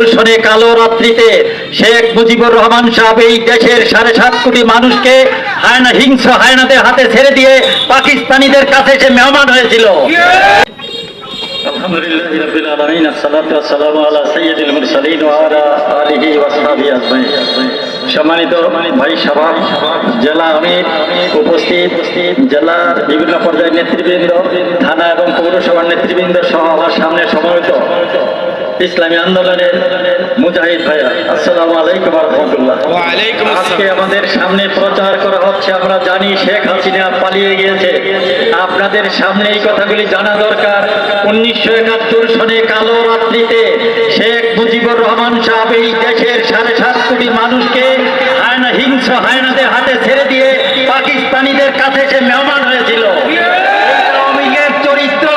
দর্শনে কালো রাত্রিতে শেখ মুজিবুর রহমান সাহেব এই দেশের সাড়ে সাত কোটি মানুষকে হায়না হায়নাদের হাতে ছেড়ে দিয়ে পাকিস্তানিদের কাছে সে মেহমান হয়েছিল। সম্মানিত ভাই সভাপ জেলা উপস্থিত, জেলার বিভিন্ন পর্যায়ের নেতৃবৃন্দ, থানা এবং পৌরসভার নেতৃবৃন্দ সহ আমার সামনে সমবেত। ইসলামী আন্দোলনের মুজাহিদ ভাইয়া আসসালামু আলাইকুম রহমতুল্লাহ। আজকে আমাদের সামনে প্রচার করা হচ্ছে আমরা জানি শেখ হাসিনা পালিয়ে গিয়েছে। আপনাদের সামনে এই কথাগুলি জানা দরকার। উনিশশো একাত্তর সনে কালো রাত্রিতে শেখ মুজিবুর রহমান সাহেব এই দেশের সাড়ে সাত কোটি মানুষকে হায়না হিংস্র হায়নাদের হাতে ছেড়ে দিয়ে পাকিস্তানিদের কাছে সে মেহমান হয়েছিল। এইটা আওয়ামী লীগের চরিত্র।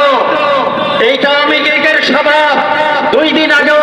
এইটা আওয়ামী লীগের স্বভাব। দুই দিন আগেও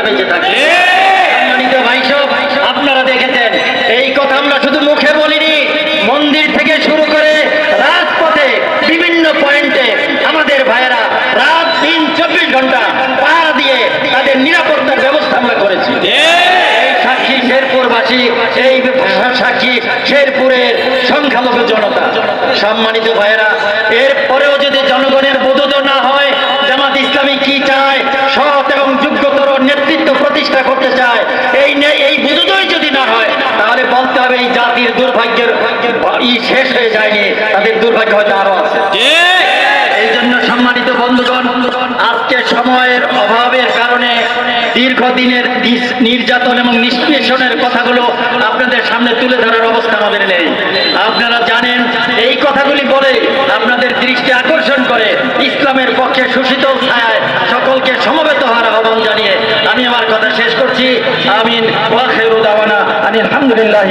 অধিকার বেঁচে থাকে। আপনারা দেখেছেন, এই কথা আমরা শুধু মুখে বলিনি, মন্দির থেকে শুরু করে রাজপথে বিভিন্ন পয়েন্টে আমাদের ভাইয়েরা রাত দিন চব্বিশ ঘণ্টা পাহারা দিয়ে তাদের নিরাপত্তার ব্যবস্থা আমরা করেছি। এই সাক্ষী শেরপুরের সংখ্যালঘু জনতা। সম্মানিত ভাইয়েরা এর পরেও যদি জনগণের বোধ না হয়, জামাত ইসলামী কি চায় সৎ এবং যোগ্যতর নেতৃত্ব প্রতিষ্ঠা করতে চায় এই নে- এই বোধোদয় যদি না হয় তাহলে বলতে হবে এই জাতির দুর্ভাগ্যের ই শেষ হয়ে যায়নি তাদের দুর্ভাগ্য হয়তো আরও আছে। এই জন্য সম্মানিত বন্ধুগণ আজকে সময়ের অভাবের কারণে দীর্ঘদিনের নির্যাতন এবং নিষ্পেষণের কথাগুলো আপনাদের সামনে তুলে ধরার অবস্থা আমাদের নেই। আপনারা জানেন এই কথাগুলি বলে আপনাদের দৃষ্টি আকর্ষণ করে ইসলামের পক্ষে সুশীতল ছায়ায় সকলকে সমবেত হওয়ার আহ্বান জানিয়ে আমি আমার কথা শেষ করছি। আমিন। আনিল আলহামদুলিল্লাহ